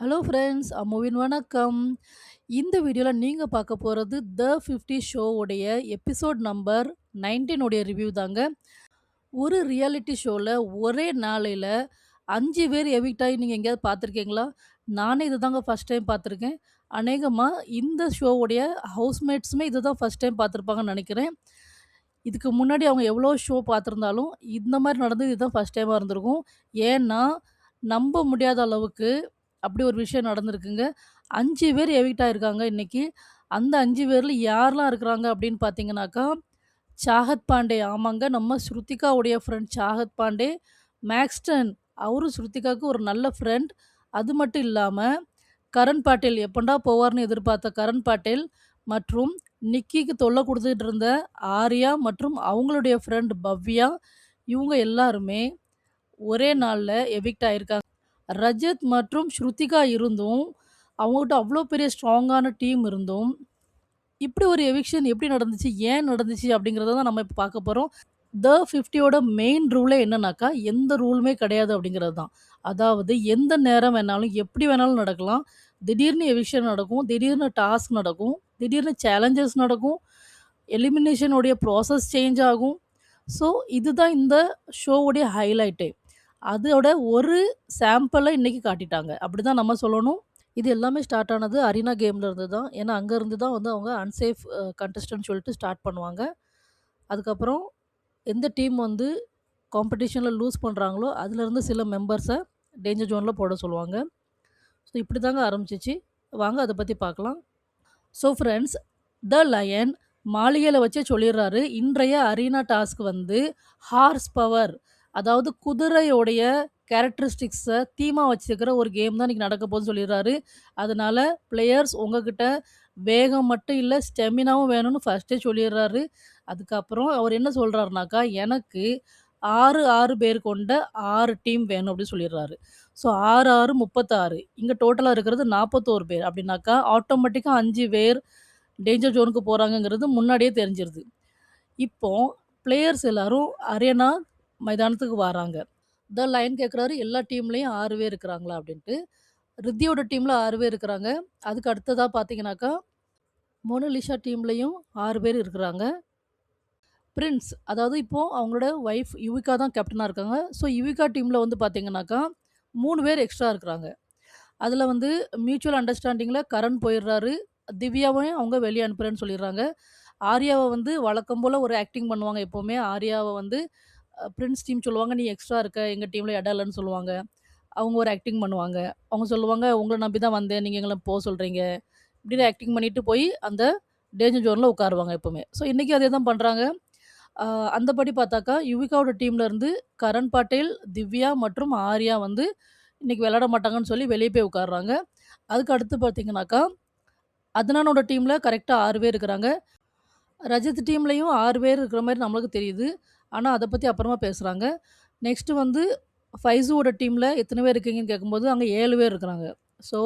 Hello friends அம்முவின் வணக்கம். இந்த வீடியோவில் நீங்கள் பார்க்க போகிறது த ஃபிஃப்டி ஷோவுடைய எபிசோட் நம்பர் நைன்டீனுடைய ரிவ்யூ தாங்க. ஒரு ரியாலிட்டி ஷோவில் ஒரே நாளையில் அஞ்சு பேர் எவிக்ட் ஆகி நீங்கள் எங்கேயாவது பார்த்துருக்கீங்களா? நானே இதுதாங்க ஃபர்ஸ்ட் டைம் பார்த்துருக்கேன். அநேகமாக இந்த ஷோவுடைய உடைய இது தான் ஃபர்ஸ்ட் டைம் பார்த்துருப்பாங்கன்னு நினைக்கிறேன் இதுக்கு முன்னாடி அவங்க எவ்வளோ ஷோ பார்த்துருந்தாலும், இந்த மாதிரி நடந்தது இதுதான் ஃபர்ஸ்ட் டைமாக இருந்திருக்கும். ஏன்னா, நம்ப முடியாத அளவுக்கு அப்படி ஒரு விஷயம் நடந்திருக்குங்க. அஞ்சு பேர் எவிக்ட் ஆயிருக்காங்க இன்னைக்கு. அந்த அஞ்சு பேரில் யாரெலாம் இருக்கிறாங்க அப்படின்னு பார்த்தீங்கன்னாக்கா, சாகத் பாண்டே ஆமாங்க. நம்ம ஸ்ருதிகாவுடைய ஃப்ரெண்ட் சாகத் பாண்டே, மேக்ஸ்டன் அவரும் ஸ்ருதிகாவுக்கு ஒரு நல்ல ஃப்ரெண்ட். அது மட்டும் இல்லாமல் கரண் பாட்டேல் எப்பண்டா போவார்னு எதிர்பார்த்த கரண் பாட்டேல் மற்றும் நிக்கிக்கு தொல்லை கொடுத்துட்டு இருந்த ஆர்யா மற்றும் அவங்களுடைய ஃப்ரெண்ட் பவ்யா, இவங்க எல்லாருமே ஒரே நாளில் எவிக்ட் ஆயிருக்காங்க. ரஜத் மற்றும் ஸ்ருதிகா இருந்தும், அவங்ககிட்ட அவ்வளோ பெரிய ஸ்ட்ராங்கான டீம் இருந்தும், இப்படி ஒரு எவிக்ஷன் எப்படி நடந்துச்சு? ஏன் நடந்துச்சு? அப்படிங்கிறத தான் நம்ம இப்போ பார்க்க போகிறோம் த 50யோட மெயின் ரூலே என்னன்னாக்கா, எந்த ரூலுமே கிடையாது அப்படிங்கிறது தான். அதாவது எந்த நேரம் வேணாலும், எப்படி வேணாலும் நடக்கலாம். திடீர்னு எவிக்ஷன் நடக்கும். திடீர்னு டாஸ்க் நடக்கும். திடீர்னு சேலஞ்சஸ் நடக்கும். எலிமினேஷனுடைய ப்ராசஸ் சேஞ்ச் ஆகும். ஸோ, இதுதான் இந்த ஷோவுடைய ஹைலைட்டே. அதோட ஒரு சாம்பிளை இன்றைக்கி காட்டிட்டாங்க. அப்படிதான் நம்ம சொல்லணும். இது எல்லாமே ஸ்டார்ட் ஆனது அரீனா கேமில் இருந்து தான். ஏன்னா, அங்கேருந்து தான் வந்து அவங்க அன்சேஃப் கண்டஸ்டன்ட் சொல்லிட்டு ஸ்டார்ட் பண்ணுவாங்க. அதுக்கப்புறம் எந்த டீம் வந்து காம்படிஷனில் லூஸ் பண்ணுறாங்களோ அதிலேருந்து சில மெம்பர்ஸை டேஞ்சர் ஜோனில் போட சொல்லுவாங்க. ஸோ, இப்படி தாங்க ஆரம்பிச்சிச்சு வாங்க அதை பற்றி பார்க்கலாம். ஸோ ஃப்ரெண்ட்ஸ், த லயன் மாளிகையில் வச்சே சொல்லிடுறாரு. இன்றைய அரீனா டாஸ்க் வந்து ஹார்ஸ் பவர் அதாவது குதிரையோடைய கேரக்டரிஸ்டிக்ஸை தீமா வச்சுருக்கிற ஒரு கேம் தான் இன்றைக்கி நடக்க போகுதுன்னு சொல்லிடுறாரு. அதனால் பிளேயர்ஸ் உங்ககிட்ட வேகம் மட்டும் இல்லை ஸ்டெமினாவும் வேணும்னு ஃபஸ்ட்டே சொல்லிடுறாரு. அதுக்கப்புறம் அவர் என்ன சொல்கிறாருனாக்கா எனக்கு 6, 6 பேர் கொண்ட ஆறு டீம் வேணும் அப்படின்னு சொல்லிடுறாரு. ஸோ ஆறு ஆறு முப்பத்தாறு இங்கே டோட்டலாக இருக்கிறது 41 பேர். அப்படின்னாக்கா, ஆட்டோமேட்டிக்காக அஞ்சு பேர் டேஞ்சர் ஜோனுக்கு போகிறாங்கங்கிறது முன்னாடியே தெரிஞ்சிருது. இப்போது பிளேயர்ஸ் எல்லோரும் அரேனா மைதானத்துக்கு வராங்க. த லைன் கேட்குறாரு, எல்லா டீம்லேயும் ஆறு பேர் இருக்கிறாங்களா அப்படின்ட்டு. ரித்தியோட டீமில் ஆறு பேர் இருக்கிறாங்க. அதுக்கு அடுத்ததாக பார்த்தீங்கன்னாக்கா, மோனலிஷா டீம்லேயும் ஆறு பேர் இருக்கிறாங்க. பிரின்ஸ் அதாவது இப்போது அவங்களோட ஒய்ஃப் யுவிகா தான் கேப்டனாக இருக்காங்க. ஸோ, யுவிகா டீமில் வந்து பார்த்தீங்கன்னாக்கா, மூணு பேர் எக்ஸ்ட்ரா இருக்கிறாங்க. அதில் வந்து மியூச்சுவல் அண்டர்ஸ்டாண்டிங்கில் கரண் போயிடுறாரு. திவ்யாவையும் அவங்க வெளியே அனுப்புகிறேன்னு சொல்லிடுறாங்க. ஆர்யாவை வந்து வழக்கம் போல் ஒரு ஆக்டிங் பண்ணுவாங்க எப்போவுமே ஆர்யாவை வந்து பிரின்ஸ் டீம் சொல்லுவாங்க, "நீ எக்ஸ்ட்ரா இருக்க. எங்கள் டீமில் இடம் இல்லைன்னு சொல்லுவாங்க. அவங்க ஒரு ஆக்டிங் பண்ணுவாங்க. அவங்க சொல்லுவாங்க, உங்களை நம்பி தான் வந்தேன். நீங்கள் எங்களை போக சொல்கிறீங்க இப்படின்னு ஆக்டிங் பண்ணிட்டு போய் அந்த டேஞ்சர் ஜோனில் உட்காருவாங்க எப்போவுமே ஸோ, இன்றைக்கும் அதே தான் பண்ணுறாங்க அந்தபடி பார்த்தாக்கா, யுவிகாவோட டீம்லேருந்து கரண் பாட்டேல், திவ்யா மற்றும் ஆர்யா வந்து இன்னைக்கு விளையாட மாட்டாங்கன்னு சொல்லி வெளியே போய் உட்காடுறாங்க அதுக்கு அடுத்து பார்த்தீங்கன்னாக்கா, அதனானோட டீமில் கரெக்டாக ஆறு பேர் இருக்கிறாங்க. ரஜித் டீம்லேயும் ஆறு பேர் இருக்கிற மாதிரி நம்மளுக்கு தெரியுது. ஆனால் அதை பற்றி அப்புறமா பேசுகிறாங்க நெக்ஸ்ட்டு வந்து ஃபைஸுவோட டீமில் எத்தனை பேர் இருக்கீங்கன்னு கேட்கும்போது, அங்கே ஏழு பேர் இருக்கிறாங்க. ஸோ,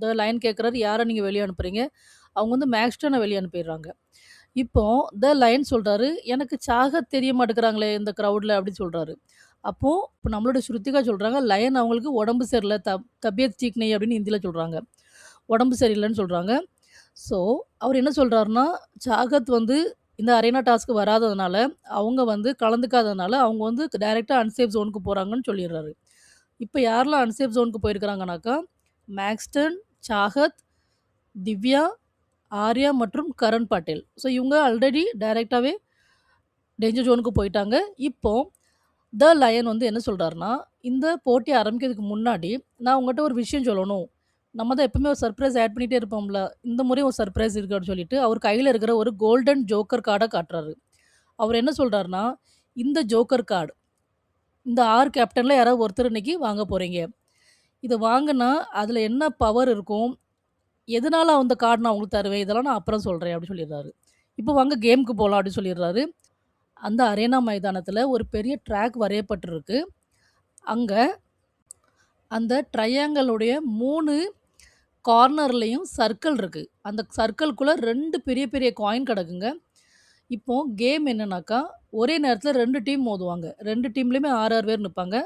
த லயன் கேட்குறாரு, யாரை நீங்கள் வெளியே அனுப்புகிறீங்க அவங்க வந்து மேக்ஸ்டனை வெளியே அனுப்பிடுறாங்க. இப்போ த லயன் சொல்கிறாரு "எனக்கு சாகத் தெரிய மாட்டேங்கிறாங்களே இந்த க்ரௌடில் அப்படின்னு சொல்கிறாரு அப்போது இப்போ நம்மளோட ஸ்ருத்திகா சொல்கிறாங்க "லயன் அவங்களுக்கு உடம்பு சரியில்லை த தபியத் சீக்னை அப்படின்னு இந்தியில் சொல்கிறாங்க உடம்பு சரியில்லைன்னு சொல்கிறாங்க ஸோ, அவர் என்ன சொல்கிறாருன்னா சாகத் வந்து இந்த அரேனா டாஸ்க்கு வராததுனால, அவங்க வந்து கலந்துக்காததுனால, அவங்க வந்து டைரெக்டாக அன்சேஃப் ஜோனுக்கு போகிறாங்கன்னு சொல்லிடுறாரு. இப்போ யாரெல்லாம் அன்சேஃப் ஜோனுக்கு போயிருக்கிறாங்கனாக்கா, மேக்ஸ்டன், சாகத், திவ்யா, ஆர்யா மற்றும் கரண் பாட்டேல். ஸோ, இவங்க ஆல்ரெடி டைரெக்டாகவே டேஞ்சர் ஜோனுக்கு போயிட்டாங்க. இப்போது த லயன் வந்து என்ன சொல்கிறாருன்னா இந்த போட்டி ஆரம்பிக்கிறதுக்கு முன்னாடி, நான் உங்கள்கிட்ட ஒரு விஷயம் சொல்லணும். நம்ம தான் எப்பவுமே ஒரு சர்ப்ரைஸ் ஆட் பண்ணிகிட்டே இருப்போம்ல. இந்த முறை ஒரு சர்ப்ரைஸ் இருக்குது அப்படின்னு சொல்லிட்டு, அவர் கையில் இருக்கிற ஒரு கோல்டன் ஜோக்கர் கார்டை காட்டுறாரு. அவர் என்ன சொல்கிறாருன்னா "இந்த ஜோக்கர் கார்டு, இந்த ஆறு கேப்டனில் யாராவது ஒருத்தர் இன்னைக்கு வாங்க போகிறீங்க இதை வாங்கினா அதில் என்ன பவர் இருக்கும்? எதனால் அந்த கார்டு நான் உங்களுக்கு தருவேன்? இதெல்லாம் நான் அப்புறம் சொல்கிறேன் அப்படின்னு சொல்லிடுறாரு. "இப்போ வாங்க கேம்க்கு போகலாம் அப்படின்னு சொல்லிடுறாரு. அந்த அரேனா மைதானத்தில் ஒரு பெரிய ட்ராக் வரையப்பட்டிருக்கு. அங்கே அந்த ட்ரையாங்கலுடைய மூணு கார்னர்லேயும் சர்க்கிள் இருக்குது அந்த சர்க்கிள்குள்ளே ரெண்டு பெரிய பெரிய காயின் கிடக்குங்க. இப்போது கேம் என்னன்னாக்கா, ஒரே நேரத்தில் ரெண்டு டீம் மோதுவாங்க. ரெண்டு டீம்லேயுமே ஆறு ஆறு பேர் நிற்பாங்க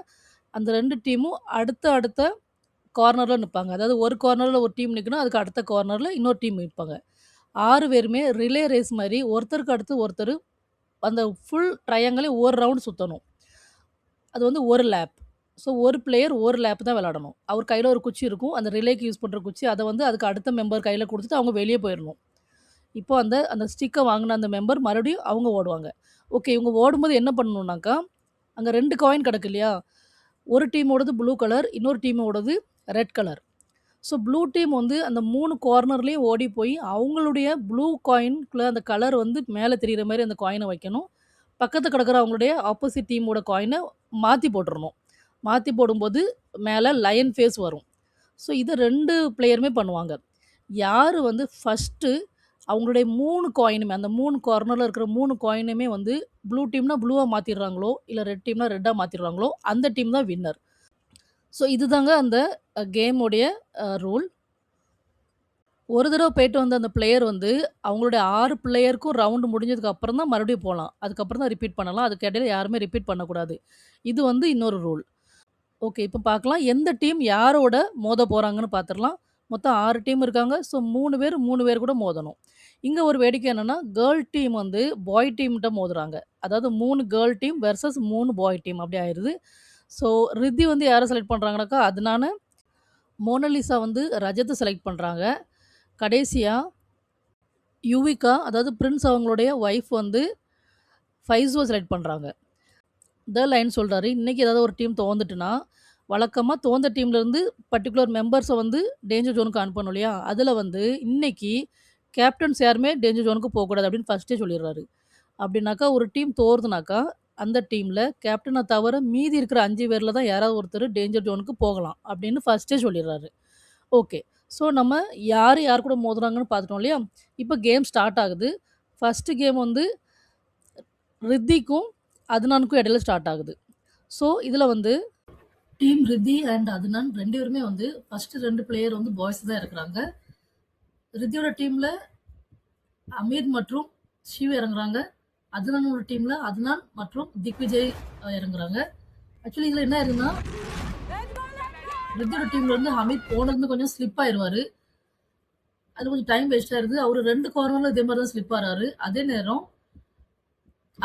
அந்த ரெண்டு டீமும் அடுத்த அடுத்த கார்னரில் நிற்பாங்க அதாவது ஒரு கார்னரில் ஒரு டீம் நிற்கணும் அதுக்கு அடுத்த கார்னரில் இன்னொரு டீம் நிற்பாங்க ஆறு பேருமே ரிலே ரேஸ் மாதிரி ஒருத்தருக்கு அடுத்து ஒருத்தர் அந்த ஃபுல் ட்ரையாங்கலே ஒரு ரவுண்ட் சுற்றணும் அது வந்து ஒரு லேப் ஸோ ஒரு பிளேயர் ஒரு லேப் தான் விளாடணும் அவர் கையில் ஒரு குச்சி இருக்கும். அந்த ரிலேக்கு யூஸ் பண்ணுற குச்சி அதை வந்து அதுக்கு அடுத்த மெம்பர் கையில் கொடுத்துட்டு அவங்க வெளியே போயிடணும் இப்போ அந்த அந்த ஸ்டிக்கை வாங்கின அந்த மெம்பர் மறுபடியும் அவங்க ஓடுவாங்க. ஓகே இவங்க ஓடும்போது என்ன பண்ணணுன்னாக்கா அங்கே ரெண்டு காயின் கிடக்கு இல்லையா? ஒரு டீமோடது ப்ளூ கலர் இன்னொரு டீமோடது red colour so blue team வந்து அந்த மூணு கார்னர்லேயும் ஓடி போய் அவங்களுடைய ப்ளூ காயின்குள்ளே அந்த கலர் வந்து மேலே தெரிகிற மாதிரி அந்த காயினை வைக்கணும். பக்கத்து கிடக்கிற அவங்களுடைய ஆப்போசிட் டீமோட காயினை மாற்றி போட்டுடணும் மாற்றி போடும்போது மேலே லயன் ஃபேஸ் வரும். ஸோ இதை ரெண்டு பிளேயருமே பண்ணுவாங்க. யார் வந்து ஃபஸ்ட்டு அவங்களுடைய மூணு காயினுமே அந்த மூணு கார்னரில் இருக்கிற மூணு காயினுமே வந்து ப்ளூ டீம்னா ப்ளூவாக மாற்றிடுறாங்களோ இல்லை ரெட் டீம்னா ரெட்டாக மாற்றிடுறாங்களோ அந்த டீம் தான் வின்னர் ஸோ இதுதாங்க அந்த கேமுடைய ரூல் ஒரு தடவை போயிட்டு வந்த அந்த பிளேயர் வந்து அவங்களுடைய ஆறு பிளேயருக்கும் ரவுண்டு முடிஞ்சதுக்கு அப்புறம் தான் மறுபடியும் போகலாம் அதுக்கப்புறம் தான் ரிப்பீட் பண்ணலாம். அதுக்கு இடையில யாருமே ரிப்பீட் பண்ணக்கூடாது. இது வந்து இன்னொரு ரூல் ஓகே இப்போ பார்க்கலாம் எந்த டீம் யாரோட மோத போகிறாங்கன்னு பார்த்துடலாம் மொத்தம் ஆறு டீம் இருக்காங்க. ஸோ மூணு பேர் மூணு பேர் கூட மோதணும். இங்கே ஒரு வேடிக்கை என்னென்னா கேர்ள் டீம் வந்து பாய் டீம்கிட்ட மோதுறாங்க. அதாவது மூணு கேர்ள் டீம் வெர்சஸ் மூணு பாய் டீம் அப்படி ஆயிடுது ஸோ ரித்தி வந்து யாரை செலக்ட் பண்ணுறாங்கனாக்கா அதனால மோனலிசா வந்து ரஜத்தை செலக்ட் பண்ணுறாங்க கடைசியாக யுவிகா அதாவது பிரின்ஸ் அவங்களுடைய ஒய்ஃப் வந்து ஃபைஸோ செலக்ட் பண்ணுறாங்க த லைன் சொல்கிறாரு இன்றைக்கி ஏதாவது ஒரு டீம் தோந்துட்டுனா வழக்கமாக தோந்த டீம்லேருந்து பர்டிகுலர் மெம்பர்ஸை வந்து டேஞ்சர் ஜோனுக்கு அனுப்பணும் இல்லையா? அதில் வந்து இன்றைக்கி கேப்டன்ஸ் யாருமே டேஞ்சர் ஜோனுக்கு போகக்கூடாது அப்படின்னு ஃபஸ்ட்டே சொல்லிடுறாரு. அப்படின்னாக்கா ஒரு டீம் தோறுதுனாக்கா அந்த டீமில் கேப்டனை தவிர மீதி இருக்கிற அஞ்சு பேரில் தான் யாராவது ஒருத்தர் டேஞ்சர் ஜோனுக்கு போகலாம் அப்படின்னு ஃபஸ்ட்டே சொல்லிடுறாரு. ஓகே ஸோ நம்ம யார் யார் கூட மோதுறாங்கன்னு பார்த்துட்டோம் இல்லையா? இப்போ கேம் ஸ்டார்ட் ஆகுது. ஃபஸ்ட்டு கேம் வந்து ரித்திக்கும் அதுனானுக்கும் இடையில ஸ்டார்ட் ஆகுது. ஸோ இதில் வந்து டீம் ரித்தி அண்ட் அதுனான் ரெண்டு பேருமே வந்து ஃபஸ்ட்டு ரெண்டு பிளேயர் வந்து பாய்ஸ் தான் இருக்கிறாங்க. ரித்தியோட டீமில் அமீர் மற்றும் ஷிவ் இறங்குறாங்க. அதுனானோட டீமில் அதுனான் மற்றும் திக்விஜய் இறங்குறாங்க. ஆக்சுவலி இதில் என்ன இருக்குன்னா ரித்தியோட டீம்ல இருந்து ஹமீத் போனதுமே கொஞ்சம் ஸ்லிப் ஆயிடுவார் அது கொஞ்சம் டைம் வேஸ்ட் ஆயிருது அவர் ரெண்டு கார்னரில் இதே மாதிரி தான் ஸ்லிப் ஆகிறாரு அதே நேரம்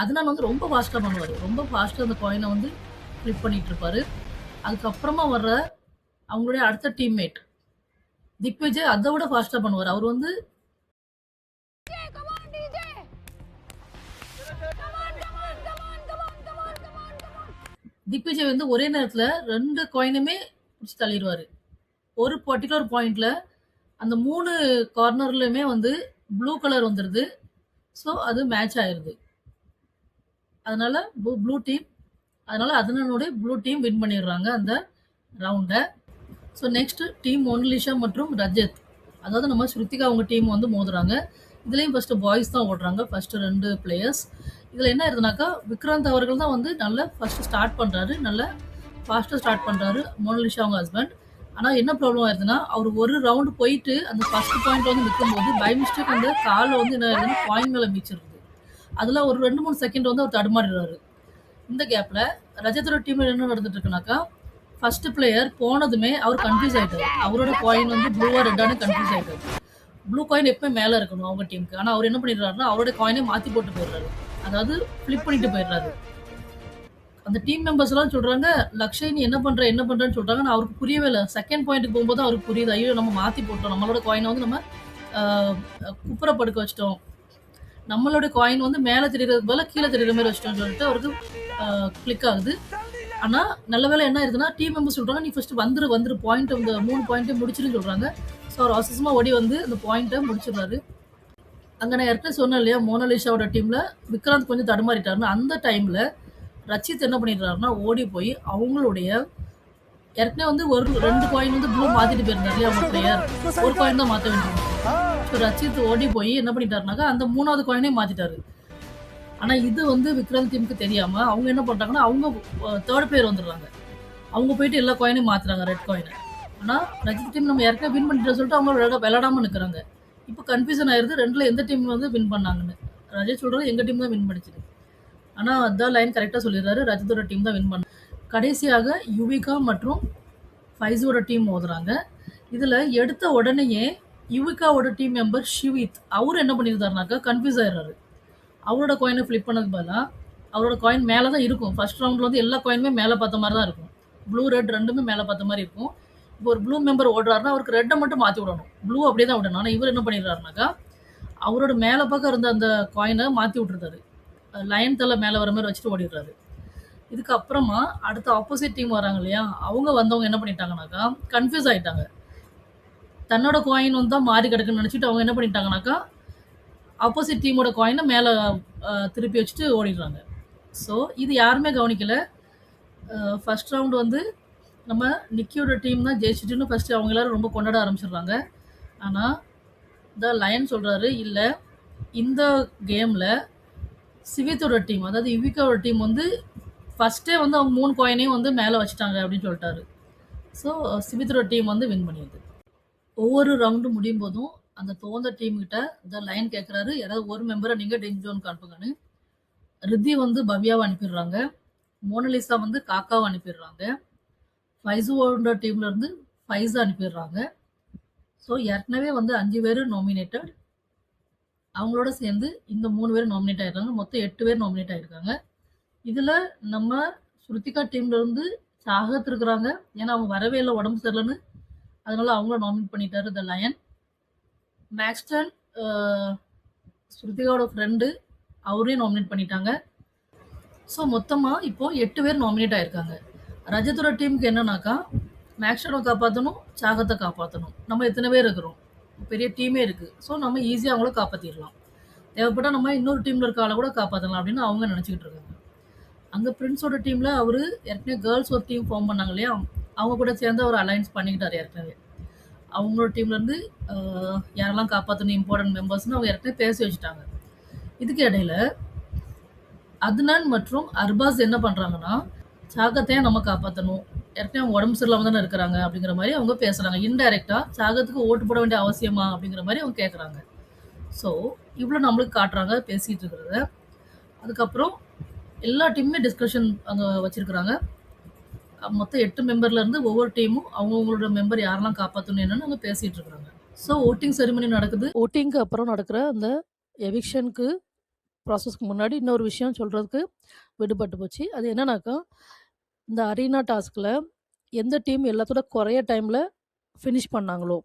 அதனால வந்து ரொம்ப ஃபாஸ்ட்டாக பண்ணுவார். ரொம்ப ஃபாஸ்ட்டாக அந்த காயினை வந்து ஃப்ளிப் பண்ணிட்டு இருப்பாரு. அதுக்கப்புறமா வர்ற அவங்களுடைய அடுத்த டீம்மேட் திக்விஜய் அதை விட ஃபாஸ்ட்டாக பண்ணுவார். அவர் வந்து திக்விஜய் வந்து ஒரே நேரத்தில் ரெண்டு காயினுமே பிடிச்சி தள்ளிடுவார். ஒரு பர்டிகுலர் பாயிண்ட்ல அந்த மூணு கார்னர்லையுமே வந்து ப்ளூ கலர் வந்துடுது ஸோ அது மேட்ச் ஆயிடுது அதனால ப்ளூ டீம் அதனால அதனுடைய ப்ளூ டீம் வின் பண்ணிடுறாங்க அந்த ரவுண்டை ஸோ நெக்ஸ்ட் டீம் ஒன்லிஷா மற்றும் ரஜத் அதாவது நம்ம ஸ்ருத்திகா அவங்க டீம் வந்து மோதுறாங்க. இதுலேயும் ஃபஸ்ட்டு பாய்ஸ் தான் ஓடுறாங்க. ஃபஸ்ட்டு ரெண்டு பிளேயர்ஸ் இதில் என்ன ஆயிருதுனாக்கா விக்ராந்த் அவர்கள் தான் வந்து நல்லா ஃபஸ்ட்டு ஸ்டார்ட் பண்ணுறாரு நல்லா ஃபாஸ்ட்டாக ஸ்டார்ட் பண்ணுறாரு மோனலிஷா அவங்க ஹஸ்பண்ட் ஆனால் என்ன ப்ராப்ளம் ஆயிருதுன்னா அவர் ஒரு ரவுண்டு போயிட்டு அந்த ஃபஸ்ட் பாயிண்ட் வந்து நிற்கும்போது பை மிஸ்டேக் அந்த காலில் வந்து என்ன ஆயிருதுன்னா பாயிண்ட் மேலே மிச்சிருது அதில் ஒரு ரெண்டு மூணு செகண்ட் வந்து அவர் தடுமாறிடுறாரு. இந்த கேப்பில் ரஜத்தோட டீமில் என்ன நடந்துட்டு இருக்குனாக்கா ஃபர்ஸ்ட் பிளேயர் போனதுமே அவர் கன்ஃபியூஸ் ஆகிட்டார் அவரோட காயின் வந்து ப்ளூவா ரெட்டானு கன்ஃபியூஸ் ஆகிட்டார் ப்ளூ காயின் எப்பவுமே மேலே இருக்கணும் அவங்க டீமுக்கு ஆனால் அவர் என்ன பண்ணிடுறாருன்னா அவரோட காயினே மாற்றி போட்டு போயிடுறாரு. அதாவது ஃப்ளிப் பண்ணிட்டு போயிடுறாரு. அந்த டீம் மெம்பர்ஸ் எல்லாம் சொல்றாங்க லக்ஷய் நீ என்ன பண்ற என்ன பண்றன்னு சொல்றாங்க. நான் அவருக்கு புரியவே இல்லை. செகண்ட் பாயிண்ட்டுக்கு போகும்போது அவருக்கு புரியுது. ஐயோ நம்ம மாத்தி போட்டோம். நம்மளோட காயினை வந்து நம்ம குப்புற படுக்க வச்சிட்டோம். நம்மளோட காயின் வந்து மேலே தெரியறது போல கீழே தெரியுற மாதிரி வச்சிட்டோம்னு சொல்லிட்டு அவருக்கு கிளிக் ஆகுது. ஆனால் நல்ல வேலை என்ன இருக்குன்னா டீம் மெம்பர் சொல்கிறாங்க நீ ஃபர்ஸ்ட் வந்துரு வந்துரு பாயிண்ட் அந்த மூணு பாயிண்ட்டே முடிச்சிருன்னு சொல்கிறாங்க ஸோ அவர் அவசரமா ஓடி வந்து அந்த பாயிண்ட்டை முடிச்சிடுறாரு. அங்கே நான் ஏற்கனவே சொன்னேன் இல்லையா மோனலிஷாவோட டீமில் விக்ராந்த் கொஞ்சம் தடுமாறிட்டாருன்னு அந்த டைமில் ரச்சித் என்ன பண்ணிடுறாருன்னா ஓடி போய் அவங்களுடைய ஏற்கனவே வந்து ஒரு ரெண்டு காயின் வந்து ப்ளூ மாற்றிட்டு போயிருந்தாரு இல்லையா அவங்க பிளேயர் ஒரு காயின் தான் மாற்ற வேண்டியது இப்போ ரச்சித் ஓடி போய் என்ன பண்ணிட்டாருனாக்கா அந்த மூணாவது காயினே மாத்திட்டாரு. ஆனா இது வந்து விக்ரம் டீமுக்கு தெரியாம அவங்க என்ன பண்றாங்கன்னா அவங்க தேர்ட் பிளேயர் வந்துடுறாங்க. அவங்க போயிட்டு எல்லா காயினையும் மாத்துறாங்க ரெட் காயினை ஆனா ரஜித் டீம் நம்ம யாருக்கா வின் பண்ணிட்டு சொல்லிட்டு அவங்க விளையாட விளையாடாம நிக்கிறாங்க. இப்போ கன்ஃபியூஷன் ஆயிருது ரெண்டுல எந்த டீம் வந்து வின் பண்ணாங்கன்னு. ரஜித் சொல்றது எங்க டீம் தான் வின் பண்ணிச்சுது ஆனா அதான் லைன் கரெக்டா சொல்லிடுறாரு ரஜித்தோட டீம் தான் வின் பண்ண கடைசியாக யுவிகா மற்றும் ஃபைஸோட டீம் ஓதுறாங்க இதில் எடுத்த உடனேயே யுவிகாவோட டீம் மெம்பர் ஷிவித். அவர் என்ன பண்ணியிருந்தாருனாக்கா கன்ஃபியூஸ் ஆயிடுறாரு. அவரோட காயினை ஃப்ளிப் பண்ணதுக்கு பதிலாக அவரோட காயின் மேலே தான் இருக்கும் ஃபர்ஸ்ட் ரவுண்டில் வந்து எல்லா காயினுமே மேலே பார்த்த மாதிரி தான் இருக்கும். ப்ளூ ரெட் ரெண்டுமே மேலே பார்த்த மாதிரி இருக்கும். இப்போ ஒரு ப்ளூ மெம்பர் ஓடுறாருன்னா அவருக்கு ரெட்டை மட்டும் மாற்றி விடணும். ப்ளூ அப்படியே தான் விடணும். ஆனால் இவர் என்ன பண்ணிடுறாருனாக்கா அவரோட மேலே பக்கம் இருந்த அந்த காயினை மாற்றி விட்டுருந்தாரு லைன் தலை மேலே வர மாதிரி வச்சுட்டு ஓடிடுறாரு. இதுக்கப்புறமா அடுத்த ஆப்போசிட் டீம் வராங்க இல்லையா அவங்க வந்தவங்க என்ன பண்ணிட்டாங்கனாக்கா கன்ஃபியூஸ் ஆகிட்டாங்க தன்னோட காயின் வந்து தான் மாறி கிடக்குன்னு நினச்சிட்டு அவங்க என்ன பண்ணிட்டாங்கனாக்கா ஆப்போசிட் டீமோட காயினை மேலே திருப்பி வச்சுட்டு ஓடிடுறாங்க. ஸோ இது யாருமே கவனிக்கலை. ஃபஸ்ட் ரவுண்டு வந்து நம்ம நிக்கியோட டீம் தான் ஜெயிச்சிட்டுன்னு ஃபஸ்ட்டு அவங்க எல்லாரும் ரொம்ப கொண்டாட ஆரம்பிச்சிடுறாங்க. ஆனால் த லயன் சொல்கிறாரு இல்லை இந்த கேமில் சிவித்தோட டீம் அதாவது யுவிகாவோட டீம் வந்து ஃபஸ்ட்டே வந்து அவங்க மூணு காயினையும் வந்து மேலே வச்சுட்டாங்க அப்படின்னு சொல்லிட்டாரு. ஸோ சிவித்தோட டீம் வந்து வின் பண்ணியது. ஒவ்வொரு ரவுண்டு முடியும் போதும் அந்த தோந்த டீம் கிட்ட இந்த லைன் கேட்குறாரு யாராவது ஒரு மெம்பரை நீங்கள் டென் ஜோனுக்கு அனுப்புங்கன்னு. ரித்தி வந்து பவ்யாவை அனுப்பிடுறாங்க. மோனலிசா வந்து காக்காவை அனுப்பிடுறாங்க. ஃபைசுவோட டீம்ல இருந்து ஃபைஸா அனுப்பிடுறாங்க. ஸோ ஏற்கனவே வந்து அஞ்சு பேர் நாமினேட்டட் அவங்களோட சேர்ந்து இந்த மூணு பேர் நாமினேட் ஆயிருக்காங்க. மொத்தம் எட்டு பேர் நாமினேட் ஆயிருக்காங்க. இதில் நம்ம ஸ்ருத்திகா டீம்ல இருந்து சாகத் இருக்கிறாங்க. ஏன்னா அவங்க வரவே இல்லை உடம்பு சரியில்லைன்னு. அதனால அவங்கள நாமினேட் பண்ணிட்டாரு த லயன் மேக்ஸ்டன் ஸ்ருதிகாவோட ஃப்ரெண்டு அவரையும் நாமினேட் பண்ணிட்டாங்க. ஸோ மொத்தமாக இப்போ எட்டு பேர் நாமினேட் ஆயிருக்காங்க. ரஜத்தோட டீமுக்கு என்னன்னாக்கா மேக்ஸ்டனை காப்பாற்றணும் சாகத்தை காப்பாற்றணும் நம்ம எத்தனை பேர் இருக்கிறோம்? பெரிய டீமே இருக்குது ஸோ நம்ம ஈஸியாக அவங்கள காப்பாற்றிடலாம் தேவைப்பட்டால் நம்ம இன்னொரு டீமில் இருக்க ஆளை கூட காப்பாற்றலாம் அப்படின்னு அவங்க நினச்சிக்கிட்டு இருக்காங்க. அங்கே பிரின்ஸோட டீமில் அவர் ஏற்கனவே கேர்ள்ஸ் ஒரு டீம் ஃபார்ம் பண்ணாங்க இல்லையா? அவங்க கூட சேர்ந்து அவர் அலைன்ஸ் பண்ணிக்கிட்டார் ஏற்கனவே. அவங்களோட டீம்லேருந்து யாரெல்லாம் காப்பாற்றணும் இம்பார்ட்டன்ட் மெம்பர்ஸ்னு அவங்க ஏற்கனவே பேசி வச்சுட்டாங்க. இதுக்கு இடையில அத்னான் மற்றும் அர்பாஸ் என்ன பண்ணுறாங்கன்னா சாகத்தையும் நம்ம காப்பாற்றணும் ஏற்கனவே அவங்க உடம்பு சரியில்லாமல் தானே இருக்கிறாங்க அப்படிங்கிற மாதிரி அவங்க பேசுகிறாங்க இன்டைரக்டாக சாகத்துக்கு ஓட்டு போட வேண்டிய அவசியமா அப்படிங்கிற மாதிரி அவங்க கேட்குறாங்க ஸோ இவ்வளோ நம்மளுக்கு காட்டுறாங்க பேசிகிட்டு இருக்கிறத. அதுக்கப்புறம் எல்லா டீமுமே டிஸ்கஷன் அங்கே வச்சுருக்குறாங்க. மொத்தம் எட்டு மெம்பர்லேருந்து ஒவ்வொரு டீமும் அவங்கவுங்களோட மெம்பர் யாரெல்லாம் காப்பாற்றணும் என்னன்னு அவங்க பேசிகிட்டு இருக்கிறாங்க ஸோ ஓட்டிங் செரிமனி நடக்குது. ஓட்டிங்க்கு அப்புறம் நடக்கிற அந்த எவிக்ஷனுக்கு ப்ராசஸ்க்கு முன்னாடி இன்னொரு விஷயம் சொல்கிறதுக்கு விடுபட்டு போச்சு. அது என்னன்னாக்கா இந்த அரீனா டாஸ்கில் எந்த டீம் எல்லாத்தோட குறைய டைமில் ஃபினிஷ் பண்ணாங்களோ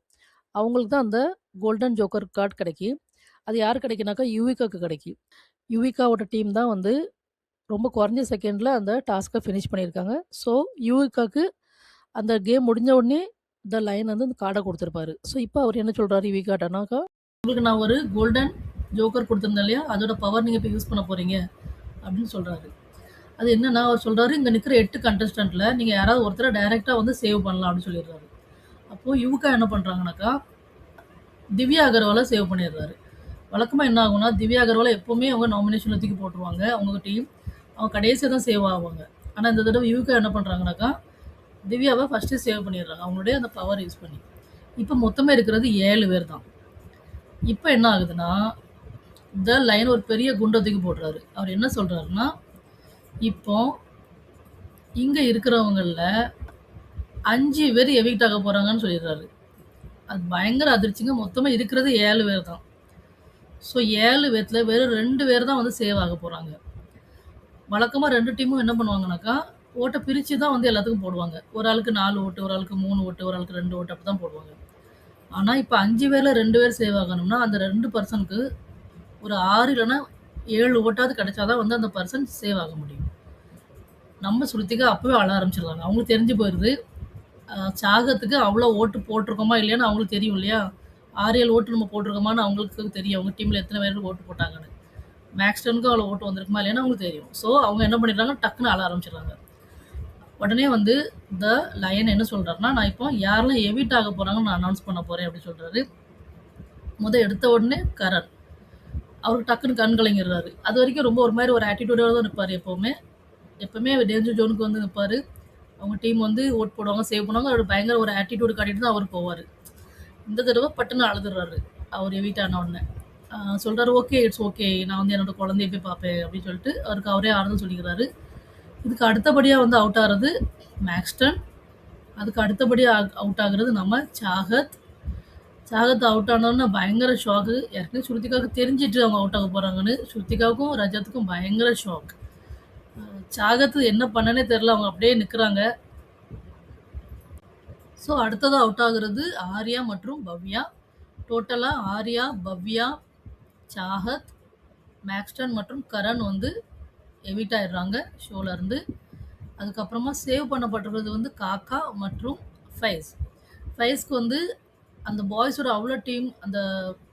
அவங்களுக்கு தான் அந்த கோல்டன் ஜோக்கர் கார்டு கிடைக்கி அது யார் கிடைக்குனாக்கா யுவிகாக்கு கிடைக்கி யுவிகாவோட டீம் தான் வந்து ரொம்ப குறைஞ்ச செகண்டில் அந்த டாஸ்க்கை ஃபினிஷ் பண்ணியிருக்காங்க. ஸோ யூவிகாக்கு அந்த கேம் முடிஞ்ச உடனே த லைன் வந்து அந்த கார்டை கொடுத்துருப்பாரு. ஸோ இப்போ அவர் என்ன சொல்கிறாரு யுவிகாட்டனாக்கா உங்களுக்கு நான் ஒரு கோல்டன் ஜோக்கர் கொடுத்துருந்தேன் இல்லையா? அதோட பவர் நீங்கள் இப்போ யூஸ் பண்ண போகிறீங்க அப்படின்னு சொல்கிறாரு அது என்னன்னா அவர் சொல்கிறாரு இங்கே நிற்கிற எட்டு கண்டஸ்டண்ட்டில் நீங்கள் யாராவது ஒருத்தரை டைரெக்டாக வந்து சேவ் பண்ணலாம் அப்படின்னு சொல்லிடுறாரு. அப்போது யுவிகா என்ன பண்ணுறாங்கனாக்கா திவ்யா அகர்வாலை சேவ் பண்ணிடுறாரு. வழக்கமாக என்ன ஆகும்னா திவ்யா அகர்வாலை எப்போவுமே அவங்க நாமினேஷனில் தூக்கி போட்டுருவாங்க. அவங்க டீம் அவங்க கடைசியாக தான் சேவ் ஆவாங்க. ஆனால் இந்த தடவை யுவிகா என்ன பண்ணுறாங்கனாக்கா திவ்யாவை ஃபஸ்ட்டு சேவ் பண்ணிடுறாங்க. அவங்களுடைய அந்த பவர் யூஸ் பண்ணி. இப்போ மொத்தமாக இருக்கிறது ஏழு பேர் தான். இப்போ என்ன ஆகுதுன்னா த லைன் ஒரு பெரிய குண்டை தூக்கி போடுறாரு. அவர் என்ன சொல்கிறாருன்னா இப்போ இங்கே இருக்கிறவங்களில் அஞ்சு பேர் எவிக்ட் ஆக போகிறாங்கன்னு சொல்லிடுறாரு. அது பயங்கர அதிர்ச்சிங்க. மொத்தமாக இருக்கிறது ஏழு பேர் தான். ஸோ ஏழு பேர்த்தில் வெறும் ரெண்டு பேர் தான் வந்து சேவ் ஆக போகிறாங்க வழக்கமாக ரெண்டு டீமும் என்ன பண்ணுவாங்கனாக்கா ஓட்டை பிரித்து தான் வந்து எல்லாத்துக்கும் போடுவாங்க. ஒரு ஆளுக்கு நாலு ஓட்டு ஒரு ஆளுக்கு மூணு ஓட்டு ஒரு ஆளுக்கு ரெண்டு ஓட்டு அப்படி தான் போடுவாங்க. ஆனால் இப்போ அஞ்சு பேரில் ரெண்டு பேர் சேவ் ஆகணும்னா அந்த ரெண்டு பர்சனுக்கு ஒரு ஆறு இல்லைன்னா ஏழு ஓட்டாவது கிடைச்சாதான் வந்து அந்த பர்சன் சேவ் ஆக முடியும். நம்ம சுருத்திக்கு அப்போவே அழ ஆரம்பிச்சிருக்காங்க அவங்களுக்கு தெரிஞ்சு போயிடுது சாகத்துக்கு அவ்வளோ ஓட்டு போட்டிருக்கோமா இல்லையான்னு அவங்களுக்கு தெரியும் இல்லையா? ஆறு ஏழு ஓட்டு நம்ம போட்டிருக்கோமான்னு அவங்களுக்கு தெரியும். அவங்க டீமில் எத்தனை பேர் ஓட்டு போட்டாங்கன்னு. மேக்ஸ்டனுக்கு அவ்வளோ ஓட்டு வந்திருக்குமா இல்லைன்னு அவங்களுக்கு தெரியும். ஸோ அவங்க என்ன பண்ணிடுறாங்க? டக்குன்னு அழ ஆரம்பிச்சிடுறாங்க. உடனே வந்து த லயன் என்ன சொல்கிறாருன்னா நான் இப்போ யாரெல்லாம் எவிட் ஆக போகிறாங்கன்னு நான் அனௌன்ஸ் பண்ண போகிறேன் அப்படின்னு சொல்கிறாரு முத எடுத்த உடனே கரண் அவருக்கு டக்குன்னு கண் கலங்கிடுறாரு. அது வரைக்கும் ரொம்ப ஒரு மாதிரி ஒரு ஆட்டிடியூடாக தான் நிற்பார் எப்போவுமே. எப்போவுமே டேஞ்சர் ஜோனுக்கு வந்து நிற்பார் அவங்க டீம் வந்து ஓட் போடுவாங்க சேவ் பண்ணுவாங்க. அவர் பயங்கர ஒரு ஆட்டிடியூடு காட்டிட்டு தான் அவர் போவார். இந்த தடவை பட்டுன்னு அழுதுறாரு அவர் எவிட் ஆன உடனே. சொல்கிறாரு ஓகே இட்ஸ் ஓகே நான் வந்து என்னோட குழந்தைய போய் பார்ப்பேன் அப்படின்னு சொல்லிட்டு அவருக்கு அவரே ஆறுதல் சொல்லிக்கிறாரு. இதுக்கு அடுத்தபடியாக வந்து அவுட் ஆகிறது மேக்ஸ்டன் அதுக்கு அடுத்தபடியாக அவுட் ஆகுறது நம்ம சாகத். சாகத் அவுட் ஆனோன்னு பயங்கர ஷாக்கு ஏற்கனவே ஸ்ருத்திகாவுக்கு தெரிஞ்சிட்டு அவங்க அவுட் ஆக போகிறாங்கன்னு ஸ்ருத்திகாவுக்கும் ரஜத்துக்கும் பயங்கர ஷாக் சாகத்து என்ன பண்ணனே தெரில அவங்க அப்படியே நிற்கிறாங்க ஸோ அடுத்ததாக அவுட் ஆகுறது ஆர்யா மற்றும் பவ்யா. டோட்டலாக ஆர்யா பவ்யா சாகத் மேக்ஸ்டன் மற்றும் கரண் வந்து எவிட் ஆயிடுறாங்க ஷோலேருந்து அதுக்கப்புறமா சேவ் பண்ணப்பட்டிருக்கிறது வந்து காக்கா மற்றும் ஃபைஸ். ஃபைஸ்க்கு வந்து அந்த பாய்ஸோட அவ்வளோ டீம் அந்த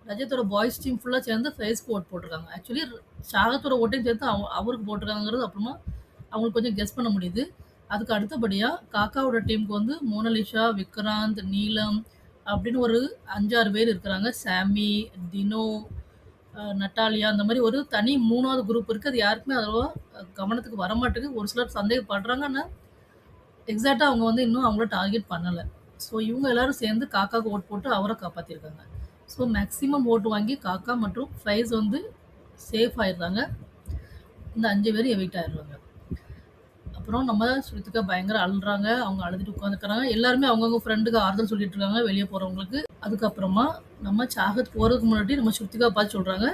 ரஜத்தோட பாய்ஸ் டீம் ஃபுல்லாக சேர்ந்து ஃபைஸ்க்கு ஓட் போட்டிருக்காங்க. ஆக்சுவலி சாகத்தோட ஓட்டையும் சேர்த்து அவ அவருக்கு போட்டிருக்காங்கிறது அப்புறமா அவங்களுக்கு கொஞ்சம் கெஸ் பண்ண முடியுது. அதுக்கு அடுத்தபடியாக காக்காவோட டீமுக்கு வந்து மோனலிஷா விக்ராந்த் நீலம் அப்படின்னு ஒரு அஞ்சாறு பேர் இருக்கிறாங்க. சாமி தினோ நட்டாலியா அந்த மாதிரி ஒரு தனி மூணாவது குரூப் இருக்குது அது யாருக்குமே அவ்வளோவா கவனத்துக்கு வர மாட்டேங்குது. ஒரு சிலர் சந்தேகப்படுறாங்க. ஆனால் எக்ஸாக்டாக அவங்க வந்து இன்னும் அவங்கள டார்கெட் பண்ணலை. ஸோ இவங்க எல்லாரும் சேர்ந்து காக்காவுக்கு ஓட் போட்டு அவரை காப்பாற்றிருக்காங்க ஸோ மேக்ஸிமம் ஓட்டு வாங்கி காக்கா மற்றும் ஃபைஸ் வந்து சேஃப் ஆயிடுறாங்க. இந்த அஞ்சு பேர் எவிட் ஆயிடுறாங்க. அப்புறம் நம்ம ஸ்ருத்திகா பயங்கர அழுறாங்க அவங்க அழுதுட்டு உட்காந்துக்கிறாங்க எல்லாருமே அவங்கவுங்க ஃப்ரெண்டுக்கு ஆறுதல் சொல்லிட்டு இருக்காங்க. வெளியே போகிறவங்களுக்கு அதுக்கப்புறமா நம்ம சாகத் போகிறதுக்கு முன்னாடி நம்ம ஸ்ருத்திகா பார்த்து சொல்கிறாங்க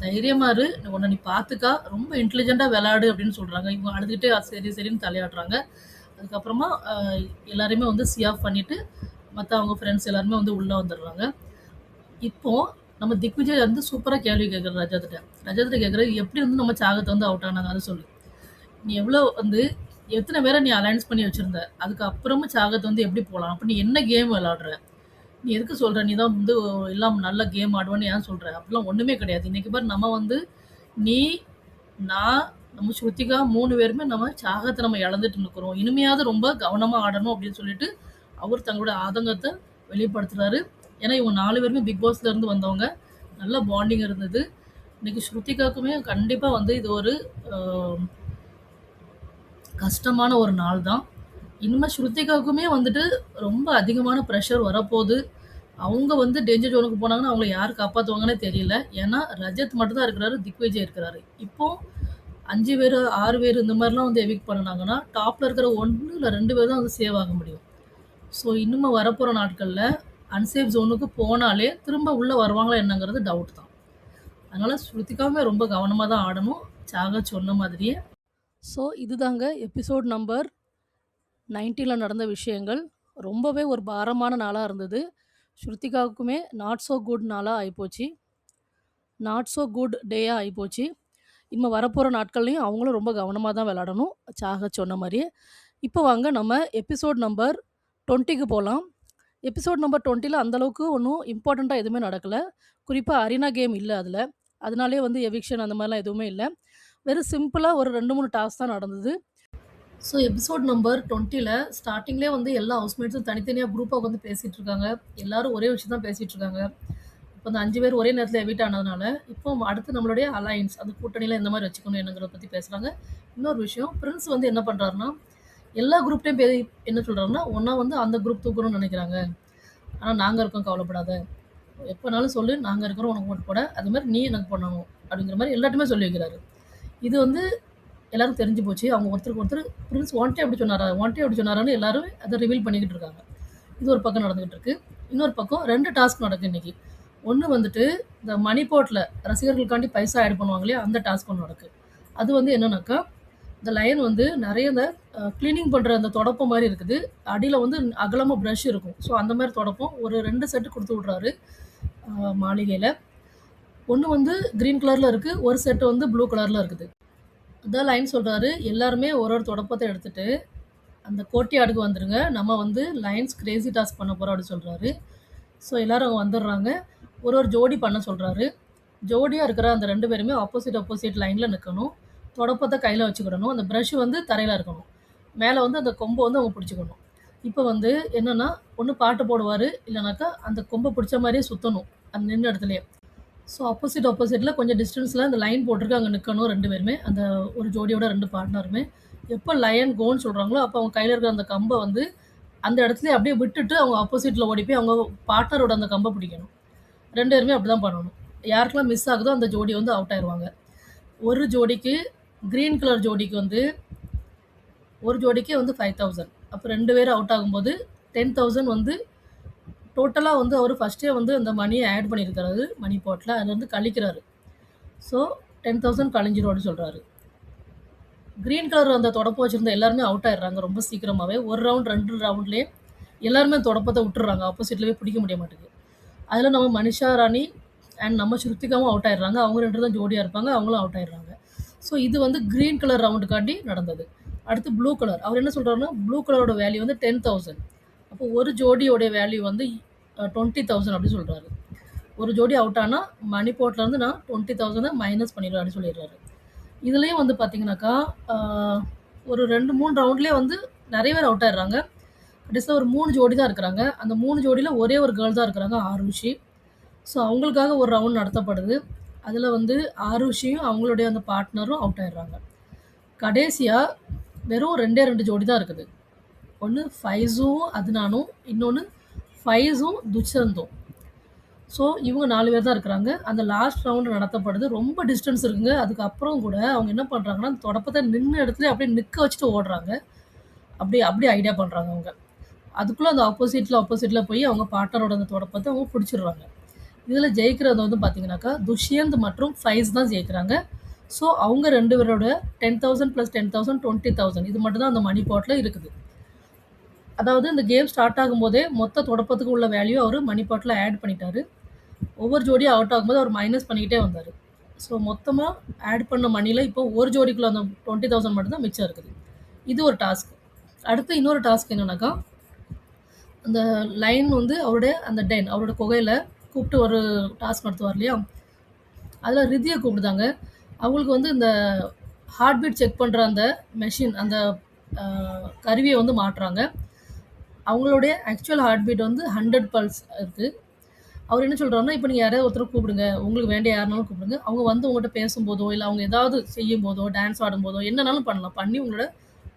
தைரியமா இரு. உன்னை நீ பார்த்துக்கா ரொம்ப இன்டெலிஜென்ட்டாக விளையாடு அப்படின்னு சொல்கிறாங்க இவங்க அழுதுகிட்டே சரி சரின்னு தலையாடுறாங்க அதுக்கப்புறமா ஆஹ், எல்லாரையுமே வந்து சி ஆஃப் பண்ணிவிட்டு மற்ற அவங்க ஃப்ரெண்ட்ஸ் எல்லாருமே வந்து உள்ளே வந்துடுறாங்க. இப்போ நம்ம திக்விஜய் வந்து சூப்பராக கேள்வி கேட்குற ரஜாத்திட்ட ரஜாத்திட்ட கேட்குற எப்படி வந்து நம்ம சாகத்தை வந்து அவுட் ஆனாங்க அதை சொல்லு. நீ எவ்வளோ வந்து எத்தனை பேரை நீ அலைன்ஸ் பண்ணி வச்சுருந்த? அதுக்கப்புறமும் சாகத்தை வந்து எப்படி போகலாம் அப்போ நீ என்ன கேம் விளாடுற நீ எதுக்கு சொல்கிற நீ தான் வந்து எல்லாம் நல்ல கேம் ஆடுவேன்னு ஏன் சொல்கிற அப்படிலாம் ஒன்றுமே கிடையாது. இன்றைக்கி பார் நம்ம வந்து நீ நான் நம்ம ஸ்ருத்திகா மூணு பேருமே நம்ம சாகத்தை நம்ம இழந்துட்டு நிற்கிறோம் இனிமையாவது ரொம்ப கவனமாக ஆடணும் அப்படின்னு சொல்லிட்டு அவர் தங்களோட ஆதங்கத்தை வெளிப்படுத்துகிறாரு ஏன்னா இவங்க நாலு பேருமே பிக் பாஸ்லேருந்து வந்தவங்க. நல்ல பாண்டிங் இருந்தது. இன்றைக்கி ஸ்ருத்திகாவுக்குமே கண்டிப்பாக வந்து இது ஒரு கஷ்டமான ஒரு நாள் தான். இனிமேல் ஸ்ருத்திகாவுக்குமே வந்துட்டு ரொம்ப அதிகமான ப்ரெஷர் வரப்போகுது. அவங்க வந்து டேஞ்சர் ஜோனுக்கு போனாங்கன்னா அவங்கள யார் காப்பாற்றுவாங்கன்னே தெரியல. ஏன்னா ரஜத் மட்டும்தான் இருக்கிறாரு திக்விஜய் இருக்கிறாரு. இப்போ அஞ்சு பேர் ஆறு பேர் இந்த மாதிரிலாம் வந்து எவிக் பண்ணினாங்கன்னா டாப்பில் இருக்கிற ஒன்று இல்லை ரெண்டு பேர் தான் வந்து சேவ் ஆக முடியும். ஸோ இன்னுமே வரப்போகிற நாட்களில் அன்சேஃப் ஜோனுக்கு போனாலே திரும்ப உள்ளே வருவாங்களா என்னங்கிறது டவுட் தான். அதனால் ஸ்ருதிகாவுமே ரொம்ப கவனமாக தான் ஆடணும். சாக சொன்ன மாதிரியே ஸோ இதுதாங்க எபிசோட் நம்பர் நைன்ட்டியில் நடந்த விஷயங்கள். ரொம்பவே ஒரு பாரமான நாளாக இருந்தது. ஸ்ருத்திகாவுக்குமே நாட் ஸோ குட் நாளாக ஆகிப்போச்சு நாட் ஸோ குட் டேயாக ஆகிப்போச்சு இனிமேல் வரப்போகிற நாட்கள்லையும் அவங்களும் ரொம்ப கவனமாக தான் விளாடணும் சாக சொன்ன மாதிரியே. இப்போ வாங்க நம்ம எபிசோட் நம்பர் டுவெண்ட்டிக்கு போகலாம் எபிசோட் நம்பர் டுவெண்ட்டியில் அந்தளவுக்கு ஒன்றும் இம்பார்ட்டண்ட்டாக எதுவுமே நடக்கலை. குறிப்பாக அரினா கேம் இல்லை அதில். அதனாலே வந்து எவிக்ஷன் அந்த மாதிரிலாம் எதுவுமே இல்லை. வெறும் சிம்பிளாக ஒரு ரெண்டு மூணு டாஸ்க் தான் நடந்தது. ஸோ எபிசோட் நம்பர் டுவெண்ட்டியில் ஸ்டார்டிங்லேயே வந்து எல்லா ஹவுஸ்மேட்ஸும் தனித்தனியாக குரூப்பாக வந்து பேசிகிட்டு இருக்காங்க. எல்லாரும் ஒரே விஷயம் தான் பேசிகிட்டு இருக்காங்க. இப்போ அந்த அஞ்சு பேர் ஒரே நேரத்தில் எவிட் ஆனதுனால இப்போ அடுத்து நம்மளுடைய அலையன்ஸ் அந்த கூட்டணியில் எந்த மாதிரி வச்சுக்கணும் என்னங்கிறத பற்றி பேசுகிறாங்க இன்னொரு விஷயம் பிரின்ஸ் வந்து என்ன பண்ணுறாருன்னா எல்லா குரூப்டையும் பே என்ன சொல்கிறாருன்னா ஒன்றா வந்து அந்த குரூப் தூக்கணும்னு நினைக்கிறாங்க. ஆனால் நாங்கள் இருக்கோம் கவலைப்படாத. எப்போனாலும் சொல்லு நாங்கள் இருக்கிறோம் உனக்கு ஓட்டு போட. அது மாதிரி நீ எனக்கு பண்ணணும். அப்படிங்கிற மாதிரி எல்லாத்தையுமே சொல்லி வைக்கிறாரு. இது வந்து எல்லாரும் தெரிஞ்சு போச்சு. அவங்க ஒருத்தருக்கு ஒருத்தர் பிரின்ஸ் ஒன்ட்டே அப்படி சொன்னாரா? ஒன்ட்டே அப்படி சொன்னாரான்னு எல்லாரும் அதை ரிவீல் பண்ணிக்கிட்டு இருக்காங்க. இது ஒரு பக்கம் நடந்துகிட்டு இருக்கு. இன்னொரு பக்கம் ரெண்டு டாஸ்க் நடக்குது இன்னைக்கு. ஒன்று வந்துட்டு இந்த மணி ரசிகர்களுக்காண்டி பைசா ஆட் பண்ணுவாங்களே அந்த டாஸ்க் ஒன்று நடக்கு. அது வந்து என்னன்னாக்கா இந்த லைன் வந்து நிறைய இந்த க்ளீனிங் பண்ணுற அந்த தொடப்பம் மாதிரி இருக்குது. அடியில் வந்து அகலமாக ப்ரஷ் இருக்கும். ஸோ அந்த மாதிரி தொடப்பம் ஒரு ரெண்டு செட்டு கொடுத்து விட்றாரு மாளிகையில். ஒன்று வந்து க்ரீன் கலரில் இருக்குது ஒரு செட்டு வந்து ப்ளூ கலரில் இருக்குது. அதான் லைன் சொல்கிறாரு எல்லாருமே ஒரு ஒரு தொடப்பத்தை எடுத்துட்டு அந்த கோட்டியாடுக்கு வந்துடுங்க நம்ம வந்து லைன்ஸ் கிரேசி டாஸ்க் பண்ண போகிறோம் அப்படின்னு சொல்கிறாரு ஸோ எல்லாரும் அவங்க வந்துடுறாங்க. ஒரு ஒரு ஜோடி பண்ண சொல்கிறாரு ஜோடியாக இருக்கிற அந்த ரெண்டு பேருமே ஆப்போசிட் ஆப்போசிட் லைனில் நிற்கணும் தொடப்பத்தை கையில் வச்சுக்கிடணும். அந்த ப்ரஷ் வந்து தரையில் இருக்கணும். மேலே வந்து அந்த கொம்பை வந்து அவங்க பிடிச்சிக்கணும். இப்போ வந்து என்னென்னா ஒன்று பாட்டு போடுவார் இல்லைனாக்கா அந்த கொம்பை பிடிச்ச மாதிரியே சுற்றணும் அந்த நின்ற இடத்துலையே. ஸோ ஆப்போசிட் ஆப்போசிட்டில் கொஞ்சம் டிஸ்டன்ஸில் அந்த லைன் போட்டிருக்கு அங்கே நிற்கணும் ரெண்டு பேருமே. அந்த ஒரு ஜோடியோட ரெண்டு பார்ட்னருமே எப்போ லயன் கோன்னு சொல்கிறாங்களோ அப்போ அவங்க கையில் இருக்கிற அந்த கம்பை வந்து அந்த இடத்துல அப்படியே விட்டுட்டு அவங்க ஆப்போசிட்டில் ஓடி போய் அவங்க பார்ட்னரோட அந்த கம்பை பிடிக்கணும். ரெண்டு பேருமே அப்படி தான் பண்ணணும். யாருக்கெல்லாம் மிஸ் ஆகுதோ அந்த ஜோடி வந்து அவுட் ஆயிடுவாங்க ஒரு ஜோடிக்கு க்ரீன் கலர் ஜோடிக்கு வந்து ஒரு ஜோடிக்கு வந்து ஃபைவ் தௌசண்ட் அப்போ ரெண்டு பேரும் அவுட் ஆகும்போது டென் தௌசண்ட் வந்து டோட்டலாக வந்து அவர் ஃபஸ்ட்டே வந்து அந்த மணியை ஆட் பண்ணியிருக்காரு மணி பாட்டில் அதுலேருந்து கழிக்கிறாரு. ஸோ டென் தௌசண்ட் கழிஞ்சிரும் சொல்கிறாரு க்ரீன் கலர் அந்த தொடப்பை வச்சுருந்த எல்லாருமே அவுட் ஆயிடுறாங்க ரொம்ப சீக்கிரமாகவே ஒரு ரவுண்ட் ரெண்டு ரவுண்ட்லேயே எல்லாருமே தொடப்பத்தை விட்டுறாங்க ஆப்போசிட்டில் போய் பிடிக்க முடிய மாட்டேங்குது. அதில் நம்ம மனிஷா ராணி அண்ட் நம்ம ஸ்ருத்திகாவும் அவுட் ஆயிடுறாங்க. அவங்க ரெண்டு தான் ஜோடியாக இருப்பாங்க. அவங்களும் அவுட் ஆயிடுறாங்க. ஸோ இது வந்து க்ரீன் கலர் ரவுண்டுக்காண்டி நடந்தது. அடுத்து ப்ளூ கலர் அவர் என்ன சொல்கிறாருன்னா ப்ளூ கலரோட வேல்யூ வந்து டென் தௌசண்ட் அப்போ ஒரு ஜோடியோடைய வேல்யூ வந்து டுவெண்ட்டி தௌசண்ட் அப்படின்னு சொல்கிறாரு ஒரு ஜோடி அவுட் ஆனால் மணி போட்லேருந்து நான் டுவெண்ட்டி தௌசண்டை மைனஸ் பண்ணிடுவேன் அப்படின்னு சொல்லிடுறாரு. இதுலேயும் வந்து பார்த்தீங்கன்னாக்கா ஒரு ரெண்டு மூணு ரவுண்ட்லேயே வந்து நிறைய பேர் அவுட் ஆயிடுறாங்க. கடைசியில் ஒரு மூணு ஜோடி தான் இருக்கிறாங்க. அந்த மூணு ஜோடியில் ஒரே ஒரு கேர்ள் தான் இருக்கிறாங்க ஆருஷி. ஸோ அவங்களுக்காக ஒரு ரவுண்ட் நடத்தப்படுது. அதில் வந்து ஆருஷியும் அவங்களுடைய அந்த பார்ட்னரும் அவுட் ஆயிடுறாங்க. கடைசியாக வெறும் ரெண்டே ரெண்டு ஜோடி தான் இருக்குது. ஒன்று ஃபைஸும் அதுனானும் இன்னொன்று ஃபைஸும் துச்சந்தும். ஸோ இவங்க நாலு பேர் தான் இருக்கிறாங்க. அந்த லாஸ்ட் ரவுண்டு நடத்தப்படுது. ரொம்ப டிஸ்டன்ஸ் இருக்குங்க. அதுக்கப்புறம் கூட அவங்க என்ன பண்ணுறாங்கன்னா அந்த தொடப்பத்தை நின்று இடத்துல அப்படியே நிற்க வச்சுட்டு ஓடுறாங்க. அப்படியே அப்படியே ஐடியா பண்ணுறாங்க அவங்க. அதுக்குள்ளே அந்த ஆப்போசிட்டில் ஆப்போசிட்டில் போய் அவங்க பாட்டரோட அந்த தொடப்பத்தை அவங்க பிடிச்சிடுறாங்க. இதில் ஜெயிக்கிறது வந்து பார்த்தீங்கன்னாக்கா துஷ்யந்த் மற்றும் ஃபைஸ் தான் ஜெயிக்கிறாங்க. ஸோ அவங்க ரெண்டு பேரோட ten thousand plus ten thousand twenty thousand இது மட்டும் தான் அந்த மணி பாட்டில் இருக்குது. அதாவது இந்த கேம் ஸ்டார்ட் ஆகும்போதே மொத்த தொடப்பத்துக்கு உள்ள வேல்யூ அவர் மணி பாட்டில் ஆட் பண்ணிட்டாரு. ஒவ்வொரு ஜோடியும் அவுட் ஆகும்போது அவர் மைனஸ் பண்ணிக்கிட்டே வந்தார். ஸோ மொத்தமாக ஆட் பண்ண மணியில் இப்போ ஒரு ஜோடிக்குள்ள அந்த டுவெண்ட்டி தௌசண்ட் மட்டும்தான் மிச்சம் இருக்குது. இது ஒரு டாஸ்க் அடுத்து இன்னொரு டாஸ்க் என்னென்னாக்கா அந்த லைன் வந்து அவருடைய அந்த டென் அவரோட குகையில் கூப்பிட்டு ஒரு டாஸ்க் நடத்துவார் இல்லையா? அதில் ரிதியை கூப்பிடுதாங்க. அவங்களுக்கு வந்து இந்த ஹார்ட் பீட் செக் பண்ணுற அந்த மெஷின் அந்த கருவியை வந்து மாட்டுறாங்க அவங்களுடைய ஆக்சுவல் ஹார்ட் பீட் வந்து ஹண்ட்ரட் பல்ஸ் இருக்குது அவர் என்ன சொல்கிறாருன்னா இப்போ நீங்கள் யாராவது ஒருத்தர் கூப்பிடுங்க. உங்களுக்கு வேண்டிய யாருனாலும் கூப்பிடுங்க. அவங்க வந்து உங்கள்கிட்ட பேசும்போதோ இல்லை அவங்க ஏதாவது செய்யும் போதோ டான்ஸ் ஆடும்போதோ என்னன்னாலும் பண்ணலாம். பண்ணி உங்களோட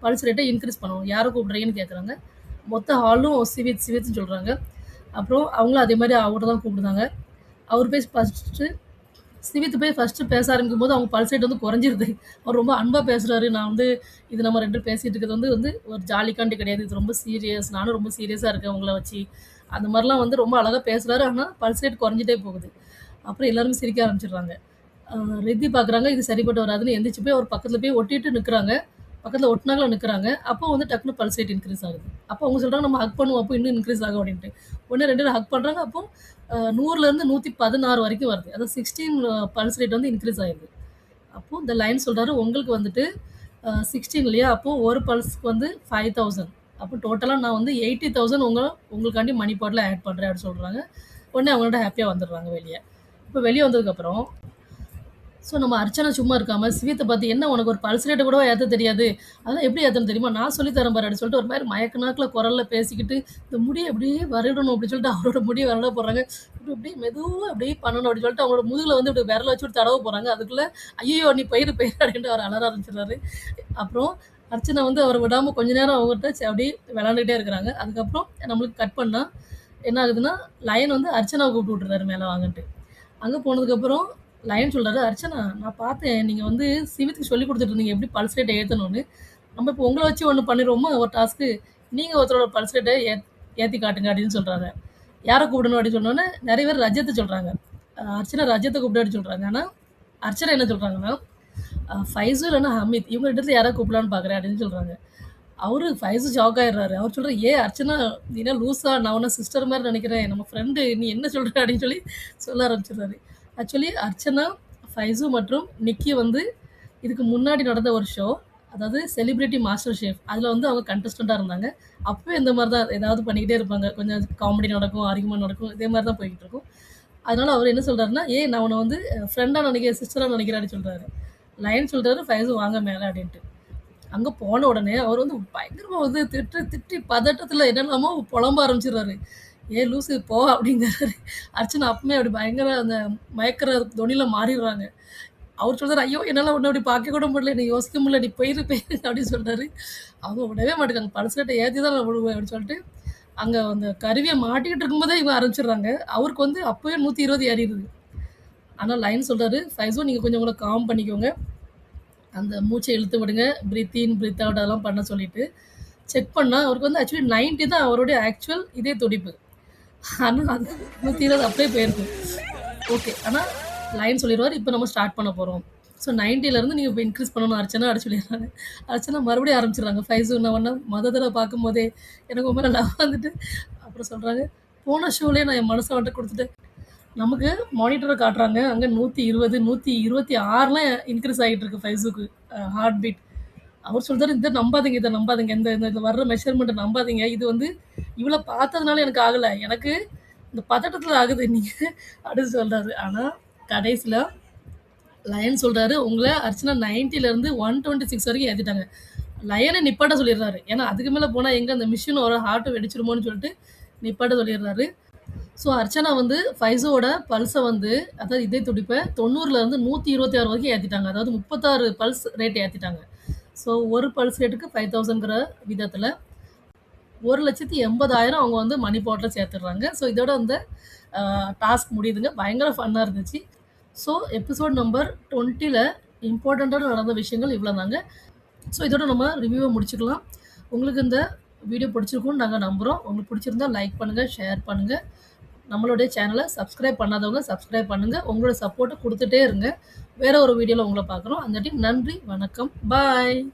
பல்ஸ் ரேட்டை இன்க்ரீஸ் பண்ணணும். யாரை கூப்பிட்றீங்கன்னு கேட்குறாங்க மொத்த ஹாலும் சிவித் சிவித்னு சொல்கிறாங்க அப்புறம் அவங்களும் அதே மாதிரி அவரை தான் கூப்பிடுறாங்க. அவர் போய் ஃபஸ்ட்டு சிவித்து போய் ஃபஸ்ட்டு பேச ஆரம்பிக்கும் போது அவங்க பல்ஸ் வந்து குறைஞ்சிருது. அவர் ரொம்ப அன்பாக பேசுகிறாரு நான் வந்து இது நம்ம ரெண்டு பேசிகிட்டு இருக்கிறது வந்து வந்து ஒரு ஜாலிக்காண்டி கிடையாது. இது ரொம்ப சீரியஸ் நானும் ரொம்ப சீரியஸாக இருக்கேன் உங்களை வச்சு. அந்த மாதிரிலாம் வந்து ரொம்ப அழகாக பேசுகிறாரு ஆனால் பல்ஸ் குறைஞ்சிட்டே போகுது. அப்புறம் எல்லாருமே சிரிக்க ஆரம்பிச்சிடுறாங்க. ஆஹ் ரித்தி பார்க்குறாங்க இது சரிப்பட்டு வராதுன்னு எந்திரிச்சு போய் அவர் பக்கத்தில் போய் ஒட்டிட்டு நிற்கிறாங்க பக்கத்தில் ஒட்டினாங்களும் நிற்கிறாங்க அப்போ வந்து டக்குனு பல்சேட் இன்க்ரீஸ் ஆகுது. அப்போ அவங்க சொல்கிறாங்க நம்ம ஹக் பண்ணுவோம். அப்போ இன்னும் இன்க்ரீஸ் ஆகும். அப்படின்ட்டு. ஒன்று ரெண்டு ஹக் பண்ணுறாங்க அப்போ நூறுலேருந்து நூற்றி பதினாறு வரைக்கும் வருது. அதாவது சிக்ஸ்டீன் பல்ஸ் ரேட் வந்து இன்க்ரீஸ் ஆகிடுது அப்போது இந்த லைன் சொல்கிறாரு உங்களுக்கு வந்துட்டு சிக்ஸ்டீன் இல்லையா? அப்போது ஒரு பல்ஸ்க்கு வந்து ஃபைவ் தௌசண்ட் அப்போ டோட்டலாக நான் வந்து எயிட்டி தௌசண்ட் உங்கள் உங்களுக்காண்டி மணி பாட்டில் ஆட் பண்ணுறேன் அப்படின்னு சொல்கிறாங்க உடனே அவங்கள்ட்ட ஹாப்பியாக வந்துடுறாங்க வெளியே. இப்போ வெளியே வந்ததுக்கப்புறம் ஸோ நம்ம அர்ச்சனை சும்மா இருக்காம சிவித்தை பார்த்து என்ன உனக்கு ஒரு பல்ஸ் கூட ஏற்ற தெரியாது? அதெல்லாம் எப்படி ஏற்றணும் தெரியுமா? நான் சொல்லி தரேன் பாரு அப்படின்னு சொல்லிட்டு ஒரு மாதிரி மயக்க நாக்கில் குரலில் பேசிக்கிட்டு இந்த முடியை அப்படியே வரடணும் அப்படின்னு சொல்லிட்டு அவரோட முடியை வரல போகிறாங்க இப்படி அப்படியே மெதுவாக அப்படியே பண்ணணும் அப்படின்னு சொல்லிட்டு அவங்களோட முதுகில் வந்து இப்படி விரல வச்சு தடவை போகிறாங்க அதுக்குள்ளே ஐயோ நீ பயிர் பயிர் அப்படின்ட்டு அவர் அலர ஆரம்பிச்சிடுறாரு. அப்புறம் அர்ச்சனை வந்து அவரை விடாமல் கொஞ்ச நேரம் அவங்ககிட்ட அப்படியே விளாண்டுக்கிட்டே இருக்கிறாங்க. அதுக்கப்புறம் நம்மளுக்கு கட் பண்ணால் என்ன ஆகுதுன்னா லயன் வந்து அர்ச்சனாவை கூப்பிட்டு விட்டுறாரு மேலே வாங்கன்ட்டு. அங்கே போனதுக்கப்புறம் லயன் சொல்கிறாரு அர்ச்சனா நான் பார்த்தேன். நீங்கள் வந்து சிவித்துக்கு சொல்லி கொடுத்துட்டு இருந்தீங்க. எப்படி பல்ஸ் ரேட்டை ஏற்றணும்னு நம்ம இப்போ உங்களை வச்சு ஒன்று பண்ணிடுவோமா ஒரு டாஸ்க்கு நீங்கள் ஒருத்தரோட பல்ஸ் ரேட்டை ஏ ஏற்றி காட்டுங்க அப்படின்னு சொல்கிறாங்க யாரை கூப்பிடணும் அப்படின்னு சொன்னோன்னே நிறைய பேர் ரஜத்தை சொல்கிறாங்க அர்ச்சனா ரஜத்தை கூப்பிட்டு அப்படின்னு சொல்கிறாங்க ஆனால் அர்ச்சனா என்ன சொல்கிறாங்கன்னா ஃபைஸு இல்லைன்னா ஹமீத் இவங்க இடத்துல யாரை கூப்பிடலான்னு பார்க்குறேன் அப்படின்னு சொல்கிறாங்க அவரு ஃபைஸு ஷாக் ஆயிடுறாரு. அவர் சொல்கிற ஏ அர்ச்சனா நீனா லூஸா நான் உன்ன சிஸ்டர் மாதிரி நினைக்கிறேன். நம்ம ஃப்ரெண்டு நீ என்ன சொல்கிற அப்படின்னு சொல்லி சொல்ல ஆரம்பிச்சிடுறாரு. ஆக்சுவலி அர்ச்சனா ஃபைஸு மற்றும் நிக்கி வந்து இதுக்கு முன்னாடி நடந்த ஒரு ஷோ அதாவது செலிபிரிட்டி மாஸ்டர் ஷேஃப் அதில் வந்து அவங்க கண்டஸ்டண்ட்டாக இருந்தாங்க. அப்போவே இந்த மாதிரி தான் ஏதாவது பண்ணிக்கிட்டே இருப்பாங்க. கொஞ்சம் காமெடி நடக்கும் ஆர்குமெண்ட் நடக்கும் இதே மாதிரி தான் போய்கிட்டு இருக்கும். அதனால அவர் என்ன சொல்கிறாருன்னா ஏ நான் உன்னை வந்து ஃப்ரெண்டாக நினைக்கிறேன் சிஸ்டராக நினைக்கிறான்னு சொல்கிறாரு லைன் சொல்கிறாரு ஃபைஸு வாங்க மேலே அப்படின்ட்டு. அங்கே போன உடனே அவர் வந்து பயங்கரமாக வந்து திட்டு திட்டி பதட்டத்தில் என்னெல்லாமோ புலம்ப ஆரம்பிச்சிடுறாரு. ஏ லூசு போ அப்படிங்கிறாரு. அர்ச்சனா அப்பவுமே அப்படி பயங்கர அந்த மயக்கிற தொனியில் மாறிடுறாங்க. அவர் சொல்கிறார் ஐயோ என்னால் ஒன்று அப்படி பார்க்க கூட முடியல. நீ யோசிக்க முடியல. நீ போயிரு போயிரு அப்படின்னு சொல்கிறாரு அவங்க விடவே மாட்டேங்காங்க பல்சரட்டை ஏற்றி தான் நான் விடுவேன் அப்படின்னு சொல்லிட்டு அங்கே அந்த கருவியை மாட்டிக்கிட்டு இருக்கும்போதே இவங்க ஆரம்பிச்சிடுறாங்க. அவருக்கு வந்து அப்போவே நூற்றி இருபது ஏறிடுது. ஆனால் லைன் சொல்கிறாரு ஃபைஸோ நீங்கள் கொஞ்சம் கூட காம் பண்ணிக்கோங்க. அந்த மூச்சை இழுத்து விடுங்க. பிரீத் இன் பிரீத் அவுட் அதெல்லாம் பண்ண சொல்லிட்டு செக் பண்ணால் அவருக்கு வந்து ஆக்சுவலி 90 தான் அவருடைய ஆக்சுவல் இதே துடிப்பு. ஆனால் அது 120 அப்படியே போயிருக்கும். ஓகே. ஆனால் லைன் சொல்லிடுவார் இப்போ நம்ம ஸ்டார்ட் பண்ண போகிறோம் ஸோ நைன்ட்டிலேருந்து நீங்கள் இப்போ இன்க்ரீஸ் பண்ணணும் அர்ச்சனா அப்படி சொல்லிடுறாங்க. அர்ச்சனா மறுபடியும் ஆரம்பிச்சிடுறாங்க ஃபைவ் நான் ஒன்னா மதத்தில் பார்க்கும்போதே எனக்கு ரொம்ப நல்லா வந்துட்டு அப்புறம் சொல்கிறாங்க "போன ஷோலயே நான் என் மனசை வந்துட்டு கொடுத்துட்டு நமக்கு மானிட்டரை காட்டுறாங்க. அங்கே நூற்றி இருபது நூற்றி இருபத்தி ஆறுலாம் இன்க்ரீஸ் ஆகிட்டு இருக்கு ஃபைசுக்கு ஜூக்கு ஹார்ட் பீட். அவர் சொல்றாரு, இதை நம்பாதீங்க, இதை நம்பாதீங்க. இந்த இந்த வர்ற மெஷர்மெண்ட்டை நம்பாதீங்க. இது வந்து இவ்வளோ பார்த்ததுனால எனக்கு ஆகல. எனக்கு இந்த பதட்டத்துல ஆகுது நீங்க" அப்படின்னு சொல்றாரு. ஆனா கடைசியில் லயன் சொல்றாரு, உங்களை அர்ச்சனா 90ல இருந்து 126 வரைக்கும் ஏத்திட்டாங்க." லயனை நிப்பாட்ட சொல்லிடுறாரு. ஏன்னா அதுக்கு மேல போனா எங்க அந்த மிஷின் ஒரு ஹார்ட் வெடிச்சிருமோன்னு சொல்லிட்டு நிப்பாட்ட சொல்லிடுறாரு. ஸோ அர்ச்சனா வந்து ஃபைசோட பல்ஸை வந்து அதாவது இதய துடிப்ப 90ல இருந்து 126 வரைக்கும் ஏத்திட்டாங்க. அதாவது 36 பல்ஸ் ரேட் ஏத்திட்டாங்க. ஸோ ஒரு பல்ஸ் ரேட்டுக்கு 5000ங்கிற விதத்துல 1,80,000 அவங்க வந்து மணி பாட்டில் சேர்த்துடுறாங்க. ஸோ இதோட அந்த டாஸ்க் முடியுதுங்க. பயங்கர ஃபன்னாக இருந்துச்சு. ஸோ எபிசோட் நம்பர் டுவெண்ட்டியில் இம்பார்ட்டண்ட்டாக நடந்த விஷயங்கள் இவ்வளோ தாங்க ஸோ இதோட நம்ம ரிவ்யூவை முடிச்சுக்கலாம். உங்களுக்கு இந்த வீடியோ பிடிச்சிருக்கும்னு நாங்கள் நம்புகிறோம் உங்களுக்கு பிடிச்சிருந்தா லைக் பண்ணுங்கள் ஷேர் பண்ணுங்கள் நம்மளுடைய சேனலை சப்ஸ்கிரைப் பண்ணாதவங்க சப்ஸ்கிரைப் பண்ணுங்கள் உங்களோட சப்போர்ட்டை கொடுத்துட்டே இருங்க. வேற ஒரு வீடியோவில் உங்களை பார்க்குறோம். அந்த டைம் நன்றி, வணக்கம். பாய்.